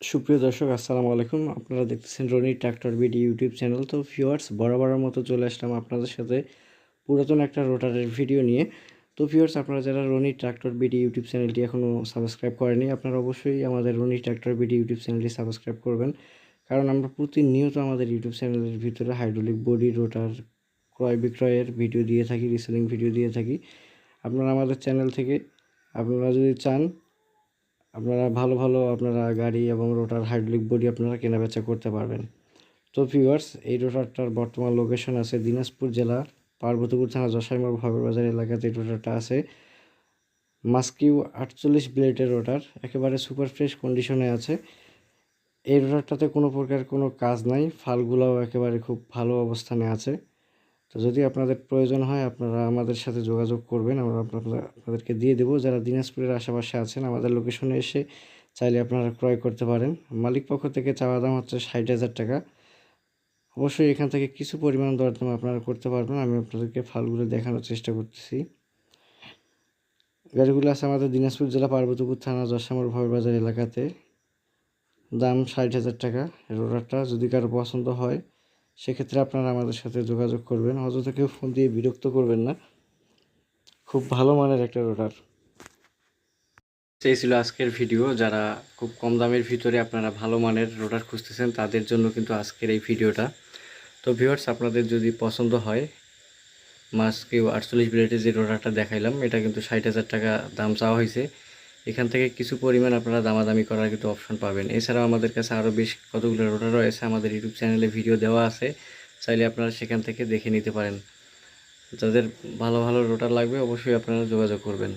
সুপ্রিয় দর্শক, আসসালামু আলাইকুম। আপনারা দেখতেছেন Rony tractor BD YouTube channel. তো ভিউয়ার্স বরাবরের মতো চলে আসলাম আপনাদের সাথে পুরাতন একটা রোটারের ভিডিও নিয়ে। তো ভিউয়ার্স আপনারা যারা রনি ট্র্যাক্টর বিডি ইউটিউব চ্যানেলটি এখনও সাবস্ক্রাইব করেনি আপনারা অবশ্যই আমাদের রনি ট্র্যাক্টর বিডি ইউটিউব চ্যানেলটি সাবস্ক্রাইব করবেন। কারণ আমরা প্রতিনিয়ত আমাদের ইউটিউব চ্যানেলের ভিতরে হাইড্রোলিক বডি রোটার ক্রয় বিক্রয়ের ভিডিও দিয়ে থাকি রিসেলিং ভিডিও দিয়ে থাকি। আপনারা আমাদের চ্যানেল থেকে, আপনারা যদি চান আপনারা ভালো ভালো আপনারা গাড়ি এবং রোটার হাইড্রোলিক বডি আপনারা কেনাবেচা করতে পারবেন। তো ভিউয়ার্স এই রোটারটার বর্তমান লোকেশন আছে দিনাজপুর জেলার পার্বতীপুর থানা জশাইমার ভাবের বাজার এলাকাতে এই রোটারটা আছে। মাস্কিউ আটচল্লিশ ব্লেডের রোটার, একেবারে সুপার ফ্রেশ কন্ডিশনে আছে। এই রোটারটাতে কোনো প্রকার কোনো কাজ নাই, ফালগুলোও একেবারে খুব ভালো অবস্থানে আছে। তো যদি আপনাদের প্রয়োজন হয়, আপনারা আমাদের সাথে যোগাযোগ করবেন। আমরা আপনাদেরকে দিয়ে দেবো। যারা দিনাজপুরের আশেপাশে আছেন, আমাদের লোকেশনে এসে চাইলে আপনারা ক্রয় করতে পারেন। মালিক পক্ষ থেকে চাওয়া দাম হচ্ছে ষাট হাজার টাকা। অবশ্যই এখান থেকে কিছু পরিমাণ দরদাম আপনারা করতে পারবেন। আমি আপনাদেরকে ফালগুলো দেখানোর চেষ্টা করতেছি। গাড়িগুলো আছে আমাদের দিনাজপুর জেলা পার্বতীপুর থানা জশামর ভয়বাজার এলাকাতে। দাম ষাট হাজার টাকা। রোডারটা যদি কারও পছন্দ হয় সেক্ষেত্রে আপনারা আমাদের সাথে যোগাযোগ করবেন। অযথা কেউ ফোন দিয়ে বিরক্ত করবেন না। খুব ভালো মানের একটা রোটার। এই ছিল আজকের ভিডিও। যারা খুব কম দামের ভিতরে আপনারা ভালো মানের রোটার খুঁজতেছেন, তাদের জন্য কিন্তু আজকের এই ভিডিওটা। তো ভিউয়ার্স, আপনাদের যদি পছন্দ হয় মাস্কিউ আটচল্লিশ ব্লেডের যে রোটারটা দেখাইলাম, এটা কিন্তু ষাট হাজার টাকা দাম চাওয়া হয়েছে। এখান থেকে কিছু পরিমাণ আপনারা দামাদামি করার কিন্তু অপশন পাবেন। এছাড়াও আমাদের কাছে আরও বেশ কতগুলো রোটার রয়েছে, আমাদের ইউটিউব চ্যানেলে ভিডিও দেওয়া আছে। চাইলে আপনারা সেখান থেকে দেখে নিতে পারেন। যাদের ভালো ভালো রোটার লাগবে অবশ্যই আপনারা যোগাযোগ করবেন।